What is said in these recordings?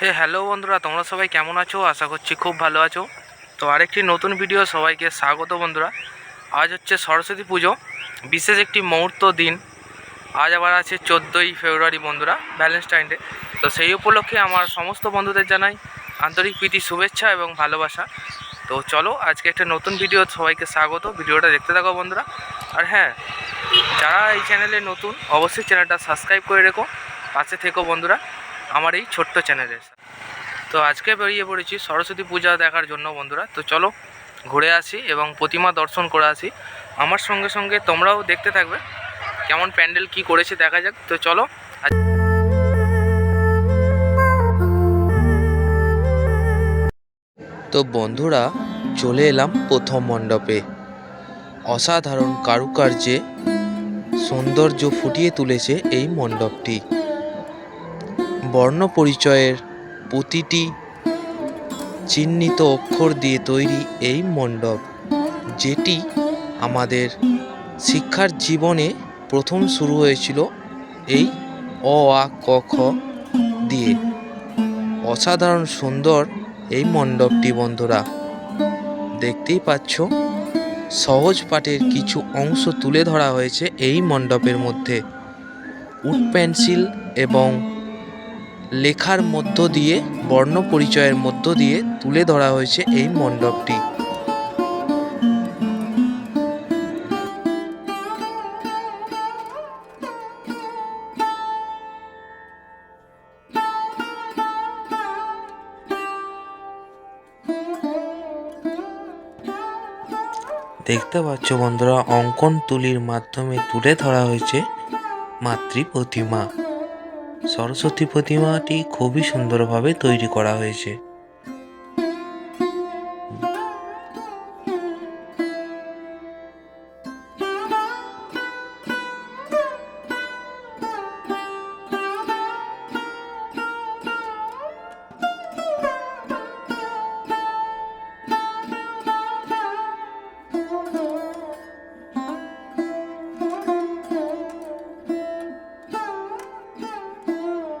হে hello বন্ধুরা, তোমরা সবাই কেমন আছো? আশা করছি খুব ভালো আছো। তো আরেকটি নতুন ভিডিও সবাইকে স্বাগত বন্ধুরা। আজ হচ্ছে সরস্বতী পুজো, বিশেষ একটি মুহূর্ত দিন। আজ আবার আছে চোদ্দোই ফেব্রুয়ারি বন্ধুরা ভ্যালেন্টাইন ডে তো সেই উপলক্ষে আমার সমস্ত বন্ধুদের জানাই আন্তরিক প্রীতি, শুভেচ্ছা এবং ভালোবাসা। তো চলো, আজকে একটা নতুন ভিডিও সবাইকে স্বাগত। ভিডিওটা দেখতে থাকো বন্ধুরা। আর হ্যাঁ যারা এই চ্যানেলে নতুন, অবশ্যই চ্যানেলটা সাবস্ক্রাইব করে রেখো। পাশে থেকো বন্ধুরা। আমার এই ছোট্ট চ্যানেলের তো আজকে বেরিয়ে পড়েছি সরস্বতী পূজা দেখার জন্য বন্ধুরা। তো চলো ঘুরে আসি এবং প্রতিমা দর্শন করে আসি। আমার সঙ্গে সঙ্গে তোমরাও দেখতে থাকবে কেমন প্যান্ডেল কি করেছে দেখা যাক। তো চলো তো বন্ধুরা, চলে এলাম প্রথম মণ্ডপে। অসাধারণ কারুকার্যে সৌন্দর্য ফুটিয়ে তুলেছে এই মণ্ডপটি। বর্ণ পরিচয়ের প্রতিটি চিহ্নিত অক্ষর দিয়ে তৈরি এই মণ্ডপ, যেটি আমাদের শিক্ষার জীবনে প্রথম শুরু হয়েছিল এই অ, আ, ক, খ দিয়ে। অসাধারণ সুন্দর এই মণ্ডপটি বন্ধুরা, দেখতেই পাচ্ছ, সহজ পাঠের কিছু অংশ তুলে ধরা হয়েছে এই মণ্ডপের মধ্যে। উড পেন্সিল এবং লেখার মধ্য দিয়ে, বর্ণ পরিচয়ের মধ্য দিয়ে তুলে ধরা হয়েছে এই মণ্ডপটি। দেখতে পাচ্ছ বন্ধুরা, অঙ্কন তুলির মাধ্যমে তুলে ধরা হয়েছে মাতৃ প্রতিমা। সরস্বতী প্রতিমাটি খুবই সুন্দরভাবে তৈরি করা হয়েছে।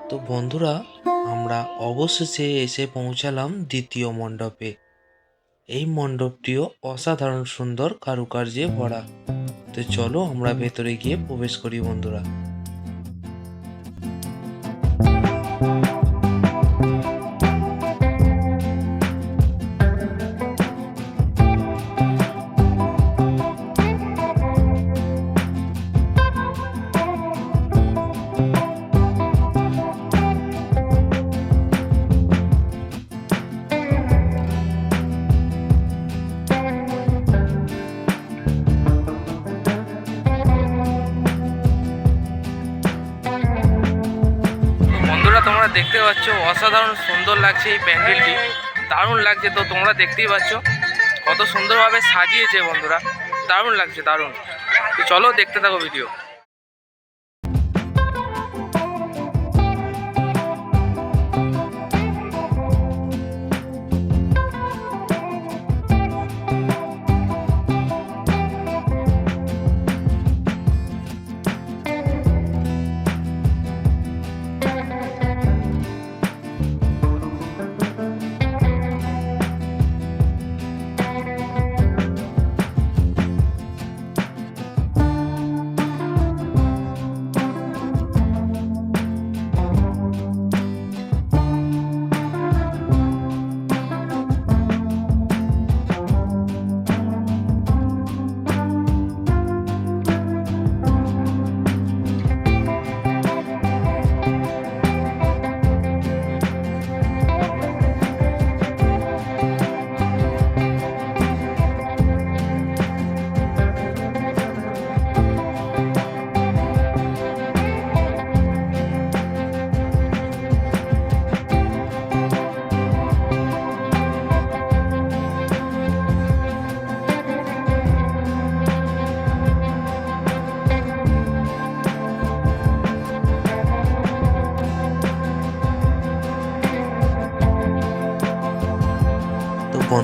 তো বন্ধুরা, আমরা অবশেষে এসে পৌঁছালাম দ্বিতীয় মণ্ডপে। এই মণ্ডপটিও অসাধারণ সুন্দর কারুকার্যে ভরা। তো চলো আমরা ভেতরে গিয়ে প্রবেশ করি বন্ধুরা। অসাধারণ সুন্দর লাগছে এই প্যান্ডেলটি। দারুণ লাগছে তো তোমরা দেখতেই পাচ্ছ। কত সুন্দরভাবে সাজিয়েছে বন্ধুরা। দারুণ লাগছে, দারুণ। চলো দেখতে থাকো ভিডিও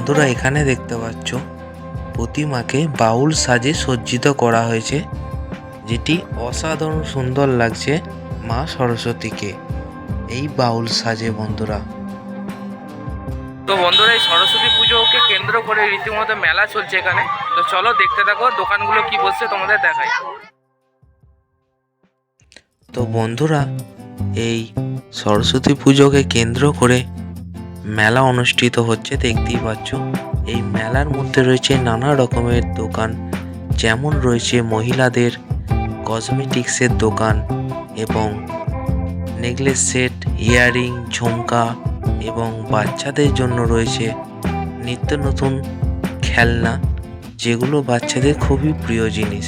বন্ধুরা এখানে দেখতে পাচ্ছ প্রতিমাকে বাউল সাজে সজ্জিত করা হয়েছে যেটি অসাধারণ সুন্দর লাগছে মা সরস্বতীকে। এই বাউল সাজে বন্ধুরা। তো বন্ধুরা এই সরস্বতী পুজোকে কেন্দ্র করে রীতিমতো মেলা চলছে এখানে। তো চলো দেখতে থাকো দোকানগুলো কি বলছে তোমাদের দেখাই। তো বন্ধুরা এই সরস্বতী পুজোকে কেন্দ্র করে মেলা অনুষ্ঠিত হচ্ছে, দেখতেই পাচ্ছ। এই মেলার মধ্যে রয়েছে নানা রকমের দোকান, যেমন রয়েছে মহিলাদের কসমেটিক্সের দোকান এবং নেকলেস সেট ইয়ারিং ঝুমকা এবং বাচ্চাদের জন্য রয়েছে নিত্য নতুন খেলনা, যেগুলো বাচ্চাদের খুবই প্রিয় জিনিস।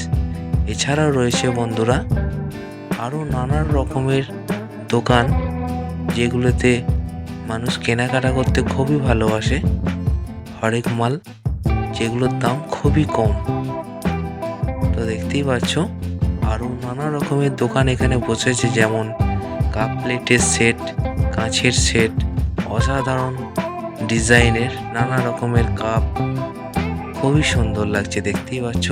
এছাড়াও রয়েছে বন্ধুরা, আরও নানান রকমের দোকান, যেগুলোতে মানুষ কেনাকাটা করতে খুবই ভালোবাসে। হরেক মাল, যেগুলোর দাম খুবই কম। তো দেখতেই পাচ্ছ, আরও নানা রকমের দোকান এখানে বসেছে, যেমন কাপ প্লেটের সেট, কাঁচের সেট, অসাধারণ ডিজাইনের নানা রকমের কাপ। খুবই সুন্দর লাগছে, দেখতেই পাচ্ছ।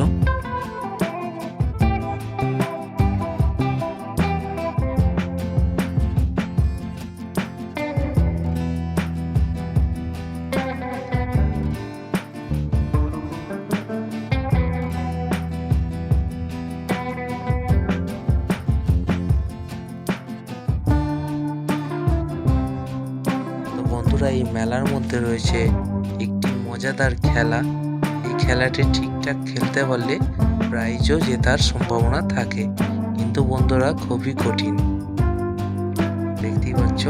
মেলার মধ্যে রয়েছে একটি মজাদার খেলা। এই খেলাটি ঠিকঠাক খেলতে পারলে প্রাইজও জেতার সম্ভাবনা থাকে। কিন্তু বন্ধুরা, খুবই কঠিন। দেখতেই পাচ্ছ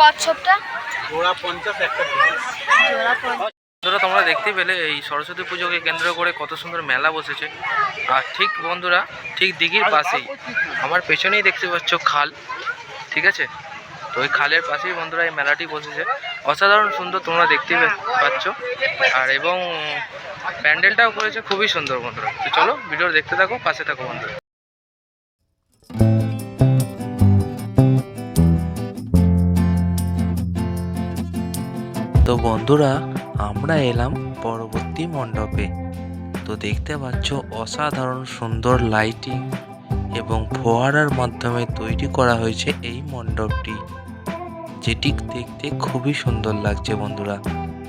কচ্ছপটা? ওরা পঞ্চাশ একটা জোড়া পঞ্চাশ বন্ধুরা তোমরা দেখতে পেলে এই সরস্বতী পুজোকে কেন্দ্র করে কত সুন্দর মেলা বসেছে। আর ঠিক বন্ধুরা ঠিক দিঘির পাশেই। আমার পেছনেই দেখতে পাচ্ছ খাল ঠিক আছে? তো ওই খালের পাশেই বন্ধুরা এই মেলাটি বসেছে। অসাধারণ সুন্দর তোমরা দেখতে পাচ্ছ। আর এবং প্যান্ডেলটাও করেছে খুবই সুন্দর বন্ধুরা। তো চলো ভিডিও দেখতে থাকো পাশে থাকো বন্ধুরা। বন্ধুরা, আমরা এলাম পরবর্তী মণ্ডপে। তো দেখতে পাচ্ছ অসাধারণ সুন্দর লাইটিং এবং ফোয়ারার মাধ্যমে তৈরি করা হয়েছে এই মণ্ডপটি, যেটি দেখতে খুবই সুন্দর লাগছে বন্ধুরা।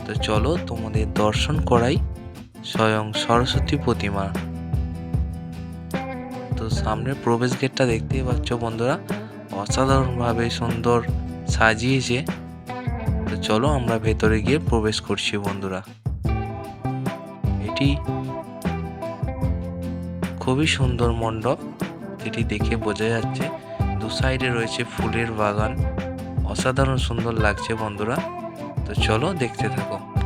তো চলো তোমাদের দর্শন করাই স্বয়ং সরস্বতী প্রতিমা। তো সামনের প্রবেশ গেটটা দেখতেই পাচ্ছ বন্ধুরা, অসাধারণভাবে সুন্দর সাজিয়েছে। তো চলো আমরা ভেতরে গিয়ে প্রবেশ করছি, বন্ধুরা। এটি খুবই সুন্দর মণ্ডপ, যেটি দেখে বোঝা যাচ্ছে দু সাইডে রয়েছে ফুলের বাগান। অসাধারণ সুন্দর লাগছে, বন্ধুরা। তো চলো দেখতে থাকো।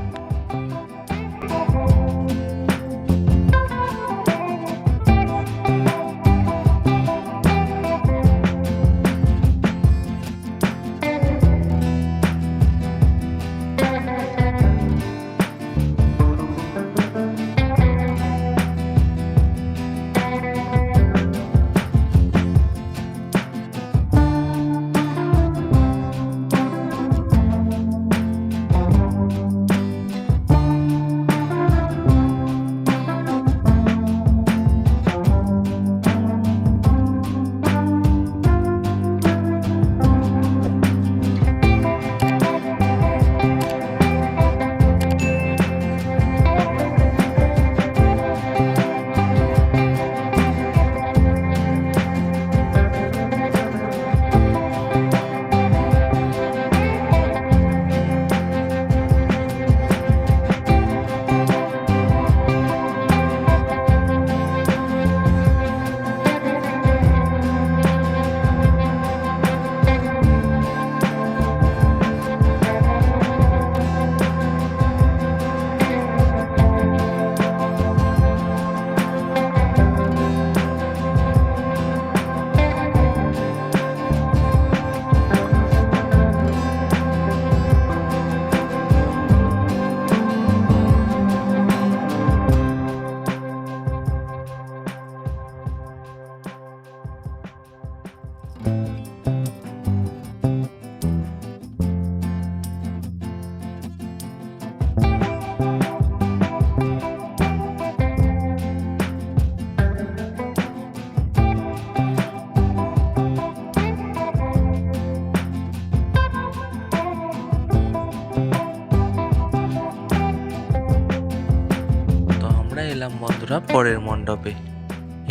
এলাম বন্ধুরা পরের মণ্ডপে।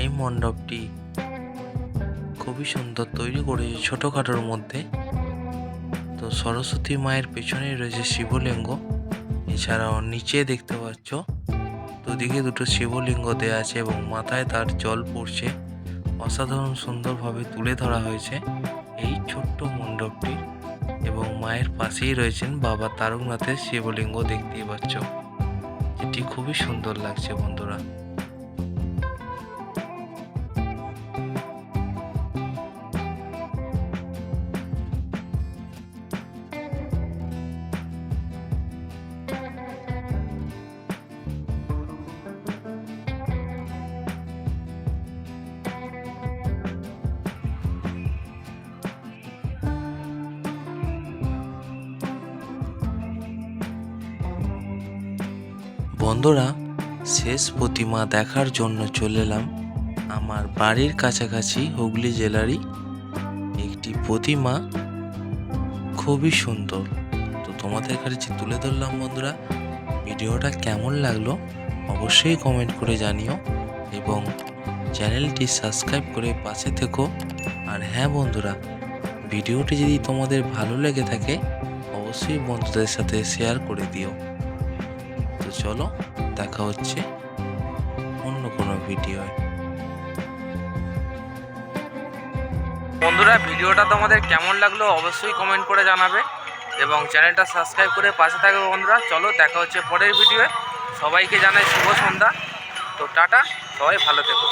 এই মণ্ডপটি খুবই সুন্দর তৈরি করেছে ছোটোখাটোর মধ্যে। তো সরস্বতী মায়ের পেছনেই রয়েছে শিবলিঙ্গ। এছাড়াও নিচে দেখতে পাচ্ছ, দুদিকে দুটো শিবলিঙ্গ দেওয়া আছে এবং মাথায় তার জল পড়ছে। অসাধারণ সুন্দরভাবে তুলে ধরা হয়েছে এই ছোট্ট মণ্ডপটি এবং মায়ের পাশেই রয়েছেন বাবা তারকনাথের শিবলিঙ্গ দেখতেই পাচ্ছ। এটি খুবই সুন্দর লাগছে বন্ধুরা। বন্ধুরা, শেষ প্রতিমা দেখার জন্য চলে এলাম আমার বাড়ির কাছাকাছি হুগলি জেলারই একটি প্রতিমা। খুবই সুন্দর। তো তোমাদের কাছে তুলে ধরলাম বন্ধুরা, ভিডিওটা কেমন লাগল অবশ্যই কমেন্ট করে জানিও এবং চ্যানেলটি সাবস্ক্রাইব করে পাশে থেকো। আর হ্যাঁ বন্ধুরা, ভিডিওটি যদি তোমাদের ভালো লেগে থাকে, অবশ্যই বন্ধুদের সাথে শেয়ার করে দিও। চলো, দেখা হচ্ছে অন্য কোনো ভিডিওয়। বন্ধুরা, ভিডিওটা তোমাদের কেমন লাগল অবশ্যই কমেন্ট করে জানাবে এবং চ্যানেলটা সাবস্ক্রাইব করে পাশে থাকবে বন্ধুরা। চলো, দেখা হচ্ছে পরের ভিডিওয়ে। সবাইকে জানাই শুভ সন্ধ্যা। তো টাটা, সবাই ভালো থেকো।